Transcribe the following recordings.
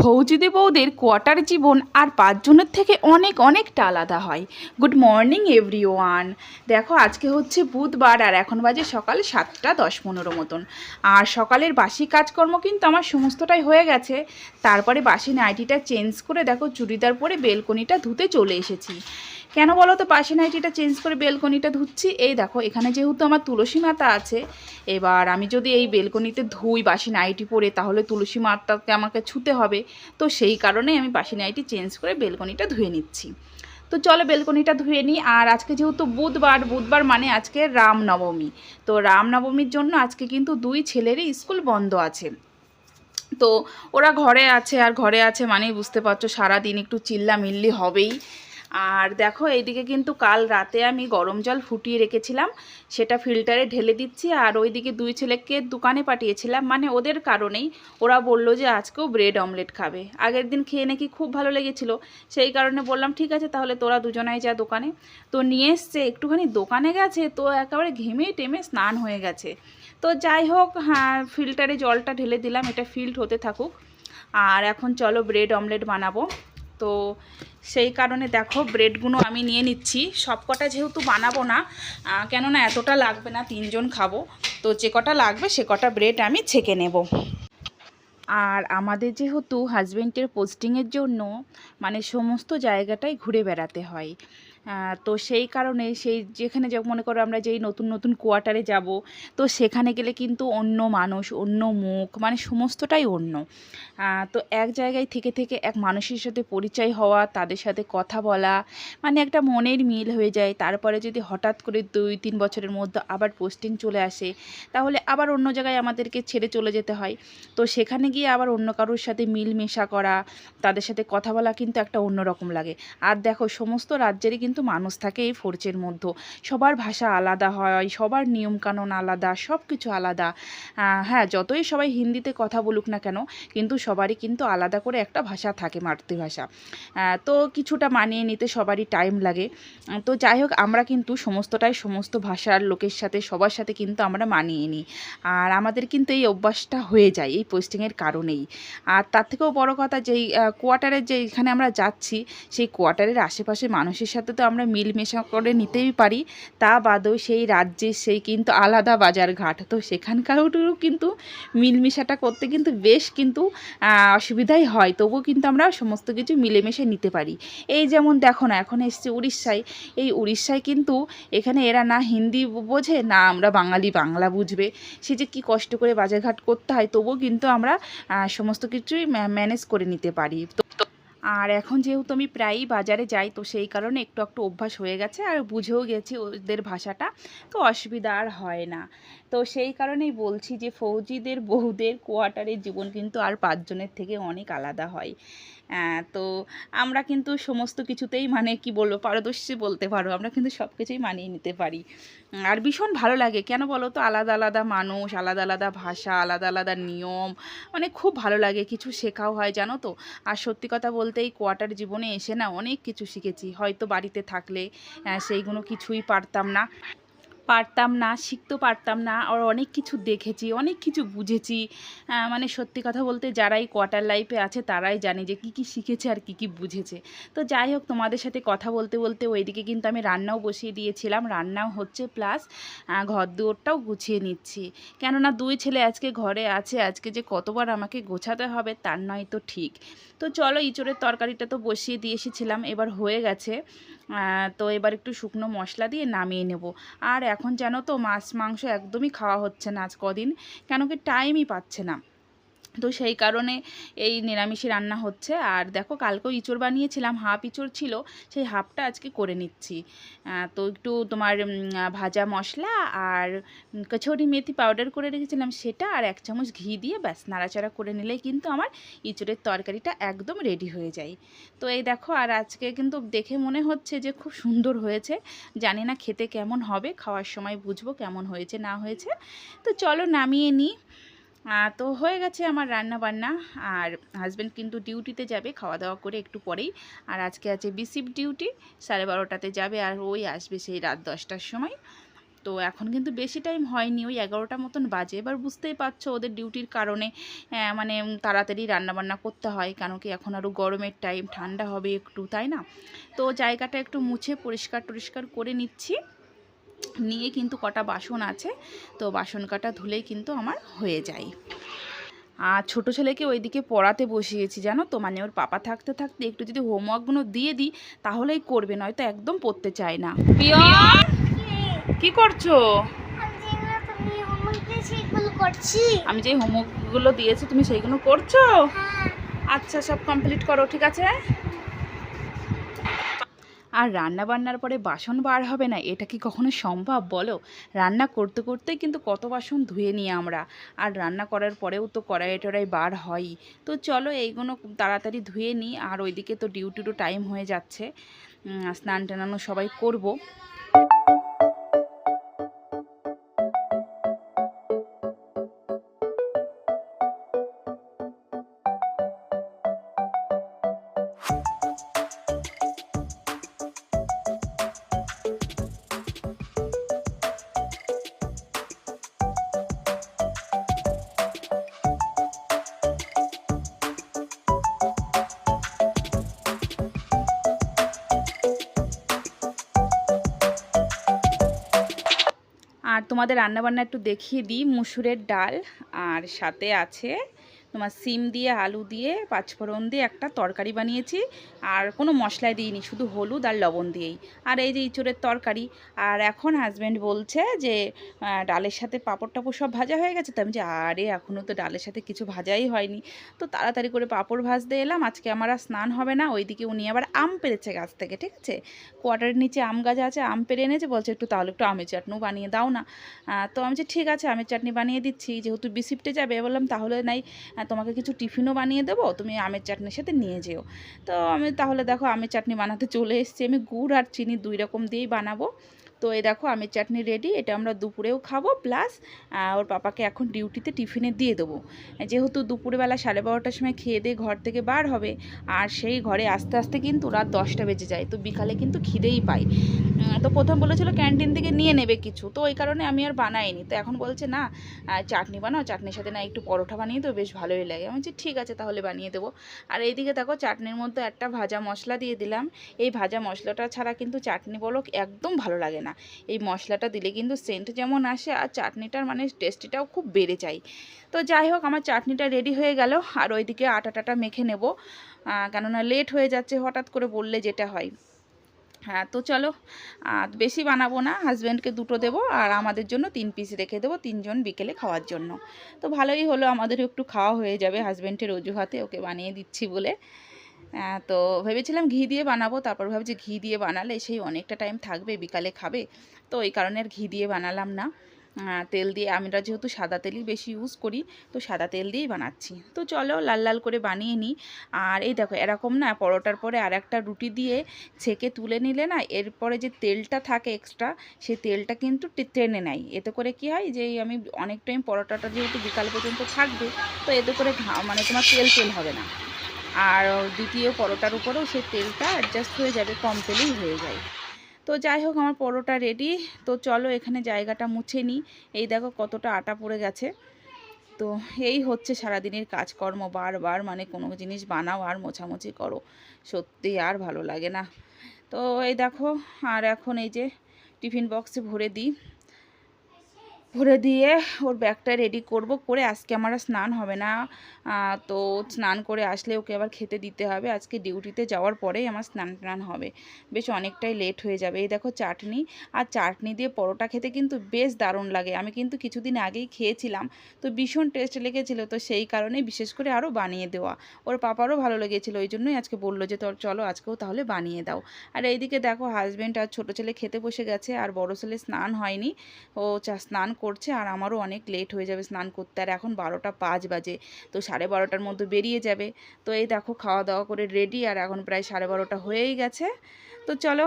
ফৌজিদি বৌদের quarter জীবন আর পাঁচজনের থেকে অনেক, অনেকটা আলাদা হয়। গুড মর্নিং এভরি ওয়ান দেখো, আজকে হচ্ছে বুধবার আর এখন বাজে সকাল সাতটা দশ পনেরো মতন। আর সকালের বাসি কাজকর্ম কিন্তু আমার সমস্তটাই হয়ে গেছে। তারপরে বাসি নাইটিটা চেঞ্জ করে দেখো, চুড়িদার পরে বেলকনিটা ধুতে চলে এসেছি। কেন বলো তো বাসি নাইটিটা চেঞ্জ করে বেলকনিটা ধুচ্ছি? এই দেখো, এখানে যেহেতু আমার তুলসী মাতা আছে, এবার আমি যদি এই বেলকনিতে ধুই, বাসি নাইটি পরে, তাহলে তুলসী মাতাকে আমাকে ছুতে হবে। তো সেই কারণেই আমি বাসি নাইটি চেঞ্জ করে বেলকনিটা ধুয়ে নিচ্ছি। তো চলো বেলকনিটা ধুয়ে নিই, আর আজকে যেহেতু বুধবার বুধবার মানে আজকে রামনবমী। তো রামনবমীর জন্য আজকে কিন্তু দুই ছেলেরই স্কুল বন্ধ আছে। তো ওরা ঘরে আছে, আর ঘরে আছে মানেই বুঝতে পারছ, সারাদিন একটু চিল্লা মিল্লি হবেই। আর দেখো, এইদিকে কিন্তু কাল রাতে আমি গরম জল ফুটিয়ে রেখেছিলাম। সেটা ফিল্টারে ঢেলে দিচ্ছি আর ওইদিকে দুই ছেলেকে দোকানে পাঠিয়েছিলাম। মানে ওদের কারণেই ওরা বলল যে আজকেও ব্রেড অমলেট খাবে। আগের দিন খেয়ে নাকি খুব ভালো লেগেছিলো। সেই কারণে বললাম, ঠিক আছে, তাহলে তোরা দুজনাই যা দোকানে। তো নিয়ে এসছে, একটুখানি দোকানে গেছে, তো একেবারে ঘেমে টেমে স্নান হয়ে গেছে। তো যাই হোক হ্যাঁ ফিল্টারে জলটা ঢেলে দিলাম, এটা ফিল্ড হতে থাকুক। আর এখন চলো ব্রেড অমলেট বানাবো। তো সেই কারণে দেখো ব্রেডগুলো আমি নিয়ে নিচ্ছি। সব কটা যেহেতু বানাবো না কেননা এতটা লাগবে না, তিনজন খাব। তো যে কটা লাগবে সে কটা ব্রেড আমি ছেঁকে নেব। আর আমাদের যেহেতু হাজব্যান্ডের পোস্টিংয়ের জন্য মানে সমস্ত জায়গাটাই ঘুরে বেড়াতে হয়। তো সেই কারণে সেই যেখানে যে, মনে করো আমরা যেই নতুন নতুন কোয়ার্টারে যাব, তো সেখানে গেলে কিন্তু অন্য মানুষ, অন্য মুখ মানে সমস্তটাই অন্য। তো এক জায়গায় থেকে থেকে এক মানুষের সাথে পরিচয় হওয়া, তাদের সাথে কথা বলা মানে একটা মনের মিল হয়ে যায়। তারপরে যদি হঠাৎ করে দুই, তিন বছরের মধ্যে আবার পোস্টিং চলে আসে, তাহলে আবার অন্য জায়গায় আমাদেরকে ছেড়ে চলে যেতে হয়। তো সেখানে গিয়ে আবার অন্য কারোর সাথে মিল মেশা করা, তাদের সাথে কথা বলা কিন্তু একটা অন্যরকম লাগে। আর দেখো, সমস্ত রাজ্যেরই কিন্তু মানুষ থাকে এই ফোর্চের মধ্যে। সবার ভাষা আলাদা হয়, সবার নিয়মকানুন আলাদা সব কিছু আলাদা হ্যাঁ যতই সবাই হিন্দিতে কথা বলুক না কেন, কিন্তু সবারই কিন্তু আলাদা করে একটা ভাষা থাকে মাতৃভাষা। তো কিছুটা মানিয়ে নিতে সবারই টাইম লাগে। তো যাই হোক, আমরা কিন্তু সমস্তটাই সমস্ত ভাষার লোকের সাথে, সবার সাথে কিন্তু আমরা মানিয়ে নিই। আর আমাদের কিন্তু এই অভ্যাসটা হয়ে যায় এই পোস্টিংয়ের কারণেই। আর তার থেকেও বড় কথা, যেই কোয়ার্টারে যে এখানে আমরা যাচ্ছি, সেই কোয়ার্টারের আশেপাশে মানুষের সাথে তো আমরা মিলমেশা করে নিতেই পারি। তা বাদেও সেই রাজ্যে সেই কিন্তু আলাদা বাজার ঘাট। তো সেখানকারও কিন্তু মিলমেশাটা করতে কিন্তু বেশ কিন্তু অসুবিধাই হয়। তবুও কিন্তু আমরা সমস্ত কিছু মিলেমিশে নিতে পারি। এই যেমন দেখো না, এখন এসছে উড়িষ্যায়। এই উড়িষ্যায় কিন্তু এখানে এরা না হিন্দি বোঝে, না আমরা বাঙালি বাংলা বুঝবে। সে যে কী কষ্ট করে বাজারঘাট করতে হয়, তবুও কিন্তু আমরা সমস্ত কিছুই ম্যানেজ করে নিতে পারি। আর এখন যেহেতু আমি প্রায়ই বাজারে যাই, তো সেই কারণে একটু একটু অভ্যাস হয়ে গেছে আর বুঝেও গেছি ওদের ভাষাটা, তো অসুবিধা আর হয় না। তো সেই কারণেই বলছি যে, ফৌজিদের, বউদের কোয়ার্টারের জীবন কিন্তু আর পাঁচজনের থেকে অনেক আলাদা হয়। তো আমরা কিন্তু সমস্ত কিছুতেই মানে কি বলব পারদর্শী বলতে পারো আমরা কিন্তু সব কিছুই মানিয়ে নিতে পারি। আর ভীষণ ভালো লাগে। কেন বলো তো? আলাদা আলাদা মানুষ আলাদা আলাদা ভাষা আলাদা আলাদা নিয়ম মানে খুব ভালো লাগে। কিছু শেখাও হয় জানো তো? আর সত্যি কথা বলতে এই কোয়ার্টার জীবনে এসে না অনেক কিছু শিখেছি। হয়তো বাড়িতে থাকলে আহ, সেইগুলো কিছুই পারতাম না। পারতাম না শিখতেও পারতাম না আর অনেক কিছু দেখেছি, অনেক কিছু বুঝেছি। মানে সত্যি কথা বলতে যারাই কোয়ার্টার লাইফে আছে তারাই জানে যে কী কী শিখেছে আর কী কী বুঝেছে। তো যাই হোক, তোমাদের সাথে কথা বলতে বলতে ওইদিকে কিন্তু আমি রান্নাও বসিয়ে দিয়েছিলাম। রান্নাও হচ্ছে প্লাস ঘর দুয়ারটাও গুছিয়ে নিচ্ছি। কেননা দুই ছেলে আজকে ঘরে আছে, আজকে যে কতবার আমাকে গোছাতে হবে তার নয় তো ঠিক। তো চলো ইঁচড়ের তরকারিটা তো বসিয়ে দিয়ে এসেছিলাম, এবার হয়ে গেছে। তো এবার একটু শুকনো মশলা দিয়ে নামিয়ে নেব। আর এখন যেন তো মাছ, মাংস একদমই খাওয়া হচ্ছে না আজ কদিন। কেন কি টাইমই পাচ্ছে না। তো সেই কারণে এই নিরামিষই রান্না হচ্ছে। আর দেখো, কালকেও ইঁচড় বানিয়েছিলাম, হাফ ইঁচড় ছিল, সেই হাফটা আজকে করে নিচ্ছি। তো একটু তোমার ভাজা মশলা আর কচুরি মেথি পাউডার করে রেখেছিলাম সেটা, আর এক চামচ ঘি দিয়ে ব্যাস, নাড়াচাড়া করে নিলেই কিন্তু আমার ইঁচড়ের তরকারিটা একদম রেডি হয়ে যায়। তো এই দেখো, আর আজকে কিন্তু দেখে মনে হচ্ছে যে খুব সুন্দর হয়েছে। জানি না খেতে কেমন হবে, খাওয়ার সময় বুঝব কেমন হয়েছে, না হয়েছে। তো চলো নামিয়ে নিই। তো হয়ে গেছে আমার রান্না বান্না আর হাজব্যান্ড কিন্তু ডিউটিতে যাবে খাওয়া দাওয়া করে একটু পরেই। আর আজকে আছে বিসিপ ডিউটি সাড়ে বারোটাতে যাবে আর ওই আসবে সেই রাত দশটার সময়। তো এখন কিন্তু বেশি টাইম হয়নি, ওই এগারোটা মতন বাজে। এবার বুঝতেই পারছ ওদের ডিউটির কারণে মানে তাড়াতাড়ি রান্নাবান্না করতে হয়। কেন কি এখন আরও গরমের টাইম ঠান্ডা হবে একটু, তাই না? তো জায়গাটা একটু মুছে পরিষ্কার টরিষ্কার করে নিচ্ছি। নিয়ে কিন্তু কটা বাসন আছে তো বাসন কাটা ধুলেই কিন্তু আমার হয়ে যায়। আর ছোটো ছেলেকে ওইদিকে পড়াতে বসিয়েছি জানো তো? মানে ওর পাপা থাকতে থাকতে একটু যদি হোমওয়ার্কগুলো দিয়ে দিই তাহলেই করবে নয়তো একদম পড়তে চায় না। কি আমি করছি? আমি যে হোমওয়ার্কগুলো দিয়েছি তুমি সেইগুলো করছ? হ্যাঁ। আচ্ছা সব কমপ্লিট করো ঠিক আছে? আর রান্না বান্নার পরে বাসন বার হবে না, এটা কি কখনো সম্ভব? বলো। রান্না করতে করতে কিন্তু কত বাসন ধুয়ে নিই আমরা। আর রান্না করার পরেও তো কড়াই টড়াই বার হয়ই। তো চলো এইগুলো তাড়াতাড়ি ধুয়ে নিই, আর ওইদিকে তো ডিউটিরও টাইম হয়ে যাচ্ছে। স্নান টানানো সবাই করব। তোমাদের রান্নাবান্না একটু দেখিয়ে দিই মুসুরের ডাল আর সাথে আছে তোমার সিম দিয়ে, আলু দিয়ে, পাঁচফোড়ন দিয়ে একটা তরকারি বানিয়েছি। আর কোনো মশলাই দিইনি, শুধু হলুদ আর লবণ দিয়েই। আর এই যে ইঁচড়ের তরকারি, আর এখন হাজব্যান্ড বলছে যে ডালের সাথে পাঁপড় টাপড় সব ভাজা হয়ে গেছে? তো আমি যে, আরে এখনও তো ডালের সাথে কিছু ভাজাই হয়নি। তো তাড়াতাড়ি করে পাঁপড় ভাজতে এলাম, আজকে আমার আর স্নান হবে না। ওইদিকে উনি আবার আম পেরেছে গাছ থেকে, ঠিক আছে? কোয়ার্টারের নিচে আম গাছ আছে, আম পেরে এনেছে, বলছে একটু তাহলে একটু আমের চাটনিও বানিয়ে দাও না। তো আমি যে, ঠিক আছে, আমের চাটনি বানিয়ে দিচ্ছি, যেহেতু বিসিপটে যাবে, বললাম তাহলে নাই তোমাকে কিছু টিফিনও বানিয়ে দেবো, তুমি আমের চাটনির সাথে নিয়ে যেও। তো আমি তাহলে দেখো আমের চাটনি বানাতে চলে এসেছি। আমি গুড় আর চিনি দুই রকম দিয়েই বানাবো। তো এই দেখো আমের চাটনি রেডি এটা আমরা দুপুরেও খাব প্লাস ওর পাপাকে এখন ডিউটিতে টিফিনে দিয়ে দেবো। যেহেতু দুপুরবেলা সাড়ে বারোটার সময় খেয়ে দিয়ে ঘর থেকে বার হবে আর সেই ঘরে আস্তে আস্তে কিন্তু রাত দশটা বেজে যায় তো বিকালে কিন্তু খিদেই উম, তো প্রথম বলেছিল ক্যান্টিন থেকে নিয়ে নেবে কিছু তো ওই কারণে আমি আর বানাইনি। তো এখন বলছে না চাটনি বানাও চাটনির সাথে না একটু পরোটা বানিয়ে দেবো বেশ ভালোই লাগে। আমি বলছি ঠিক আছে তাহলে বানিয়ে দেবো। আর এইদিকে দেখো চাটনির মধ্যে একটা ভাজা মশলা দিয়ে দিলাম। এই ভাজা মশলাটা ছাড়া কিন্তু চাটনি বলো একদম ভালো লাগে না। এই মশলাটা দিলে কিন্তু সেন্ট যেমন আসে আর চাটনিটার মানে টেস্টিটাও খুব বেড়ে যায়। তো যাই হোক, আমার চাটনিটা রেডি হয়ে গেল। আর ওইদিকে আটা টাটা মেখে নেব। কেননা লেট হয়ে যাচ্ছে, হঠাৎ করে বললে যেটা হয়। হ্যাঁ তো চলো বেশি বানাবো না। হাজব্যান্ডকে দুটো দেবো আর আমাদের জন্য তিন পিস রেখে দেবো তিনজন বিকেলে খাওয়ার জন্য। তো ভালোই হলো, আমাদেরও একটু খাওয়া হয়ে যাবে। হাজব্যান্ডের অজুহাতে ওকে বানিয়ে দিচ্ছি বলে। তো ভেবেছিলাম ঘি দিয়ে বানাবো, তারপর ভাবছি ঘি দিয়ে বানালে সেই অনেকটা টাইম থাকবে, বিকালে খাবে। তো এই কারণে আর ঘি দিয়ে বানালাম না। তেল দিয়ে আমরা যেহেতু সাদা তেলই বেশি ইউজ করি, তো সাদা তেল দিয়েই বানাচ্ছি। তো চলো লাল লাল করে বানিয়ে নিই। আর এই দেখো, এরকম না পরোটার পরে আর একটা রুটি দিয়ে ছেঁকে তুলে নিলে না, এরপরে যে তেলটা থাকে এক্সট্রা সেই তেলটা কিন্তু টেনে নেয়। এতে করে কি হয় যে আমি অনেক টাইম পরোটাটা যেহেতু বিকাল পর্যন্ত থাকবে, তো এতে করে মানে তোমার তেল তেল হবে না। আর দ্বিতীয় পরোটার উপরেও সে তেলটা অ্যাডজাস্ট হয়ে যাবে, কম তেলেই হয়ে যায়। তো যাই হোক, আমার পরোটা রেডি তো চলো এখানে জায়গাটা মুছে নিই। এই দেখো কতটা আটা পড়ে গেছে। তো এই হচ্ছে সারাদিনের কাজকর্ম। বারবার মানে কোনো জিনিস বানাও আর মোছামুছি করো। সত্যি আর ভালো লাগে না। তো এই দেখো, আর এখন এই যে টিফিন বক্সে ভরে দিই। ভরে দিয়ে ওর ব্যাগটা রেডি করব, করে আজকে আমার স্নান হবে না। তো স্নান করে আসলে ওকে আবার খেতে দিতে হবে। আজকে ডিউটিতে যাওয়ার পরেই আমার স্নান টান হবে। বেশ অনেকটাই লেট হয়ে যাবে। এই দেখো চাটনি। আর চাটনি দিয়ে পরোটা খেতে কিন্তু বেশ দারুণ লাগে। আমি কিন্তু কিছুদিন আগেই খেয়েছিলাম। তো ভীষণ টেস্ট লেগেছিলো। তো সেই কারণেই বিশেষ করে আরও বানিয়ে দেওয়া। ওর পাপারও ভালো লেগেছিলো। ওই জন্যই আজকে বলল যে, তোর চলো আজকেও তাহলে বানিয়ে দাও। আর এইদিকে দেখো হাজব্যান্ড আর ছোটো ছেলে খেতে বসে গেছে। আর বড় ছেলে স্নান হয়নি। ও চা, স্নান করছে আর আমারও অনেক লেট হয়ে যাবে স্নান করতে আর এখন বারোটা পাঁচ বাজে, তো সাড়ে বারোটার মধ্যে বেরিয়ে যাবে। তো এই দেখো খাওয়া দাওয়া করে রেডি আর এখন প্রায় সাড়ে বারোটা হয়েই গেছে। তো চলো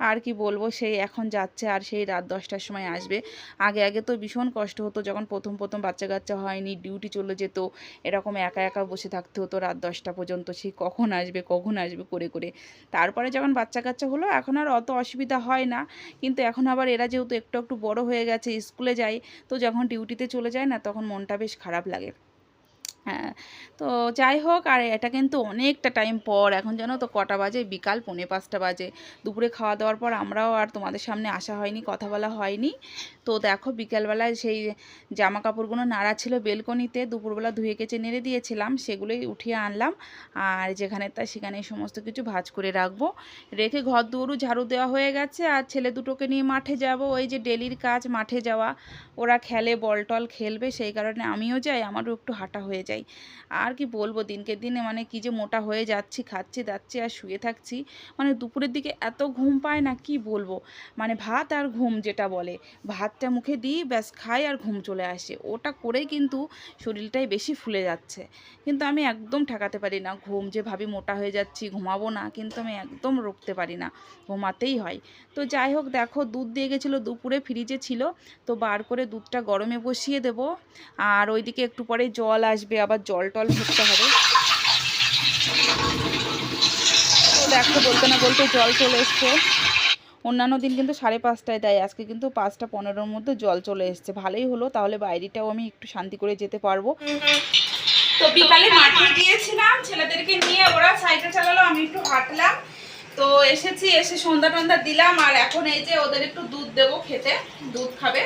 আর কি বলব সেই এখন যাচ্ছে আর সেই রাত দশটার সময় আসবে। আগে আগে তো ভীষণ কষ্ট হতো যখন প্রথম প্রথম বাচ্চা কাচ্চা হয়নি ডিউটি চলে যেত, এরকম একা একা বসে থাকতে হতো রাত দশটা পর্যন্ত সেই কখন আসবে কখন আসবে, করে করে। তারপরে যখন বাচ্চা কাচ্চা হলো, এখন আর অত অসুবিধা হয় না, কিন্তু এখন আবার এরা যেহেতু একটু একটু বড় হয়ে গেছে, স্কুলে যায়, তো যখন ডিউটিতে চলে যায় না, তখন মনটা বেশ খারাপ লাগে। হ্যাঁ তো যাই হোক, আর এটা কিন্তু অনেকটা টাইম পর। এখন জানো তো কটা বাজে? বিকাল পৌনে পাঁচটা বাজে। দুপুরে খাওয়া দাওয়ার পর আমরাও আর তোমাদের সামনে আসা হয়নি, কথা বলা হয়নি। তো দেখো, বিকালবেলায় সেই জামা কাপড়গুলো নাড়া ছিল বেলকনিতে, দুপুরবেলা ধুয়ে কেচে নেড়ে দিয়েছিলাম, সেগুলোই উঠিয়ে আনলাম। আর যেখানে তা, সেখানে সমস্ত কিছু ভাজ করে রাখব। রেখে ঘর দুয়ারও ঝাড়ু দেওয়া হয়ে গেছে, আর ছেলে দুটোকে নিয়ে মাঠে যাব। ওই যে ডেলির কাজ, মাঠে যাওয়া। ওরা খেলে বল টল খেলবে, সেই কারণে আমিও যাই, আমারও একটু হাঁটা হয়ে যায়। আর কি বলব, দিনকে দিনে মানে কি যে মোটা হয়ে যাচ্ছি, খাচ্ছি, দাচ্ছি আর শুয়ে থাকছি মানে দুপুরের দিকে এত ঘুম পায় না, কি বলব? মানে ভাত আর ঘুম যেটা বলে, ভাতটা মুখে দিই, ব্যাস খাই আর ঘুম চলে আসে। ওটা করেই কিন্তু শরীরটাই বেশি ফুলে যাচ্ছে। কিন্তু আমি একদম ঠেকাতে পারি না, ঘুম যে ভাবি মোটা হয়ে যাচ্ছি, ঘুমাবো না, কিন্তু আমি একদম রুখতে পারি না, ঘুমাতেই হয়। তো যাই হোক, দেখো দুধ দিয়ে গেছিল, দুপুরে ফ্রিজে ছিল, তো বার করে দুধটা গরমে বসিয়ে দেব, আর ওইদিকে একটু পরে জল আসবে আবার জল টল ভরতে হবে। দেখো, বলতে না বলতে জল চলে এসছে। অন্যান্য দিন কিন্তু সাড়ে পাঁচটায় দেয় আজকে কিন্তু পাঁচটা পনেরোর মধ্যে জল চলে এসছে। ভালোই হলো, তাহলে বাইরেটাও আমি একটু শান্তি করে যেতে পারব। তো বিকালে মাঠে গিয়েছিলাম, ছেলেদেরকে নিয়ে ওরা সাইকেল চালালো, আমি একটু হাঁটলাম। তো এসেছি, এসে সন্ধ্যা টন্ধা দিলাম, আর এখন এই যে ওদের একটু দুধ দেবো খেতে, দুধ খাবে।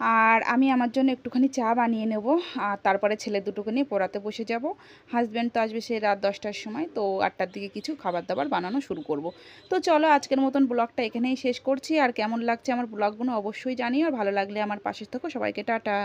আর আমি আমার জন্য একটুখানি চা বানিয়ে নেব, আর তারপরে ছেলে দুটোকে নিয়ে পড়াতে বসে যাব। হাজব্যান্ড তো আসবে সে রাত দশটার সময়, তো আটটার দিকে কিছু খাবার দাবার বানানো শুরু করব। তো চলো আজকের মতন ব্লগটা এখানেই শেষ করছি। আর কেমন লাগছে আমার ব্লগগুলো অবশ্যই জানিও, আর ভালো লাগলে আমার পাশে থেকো। সবাইকে টাটা।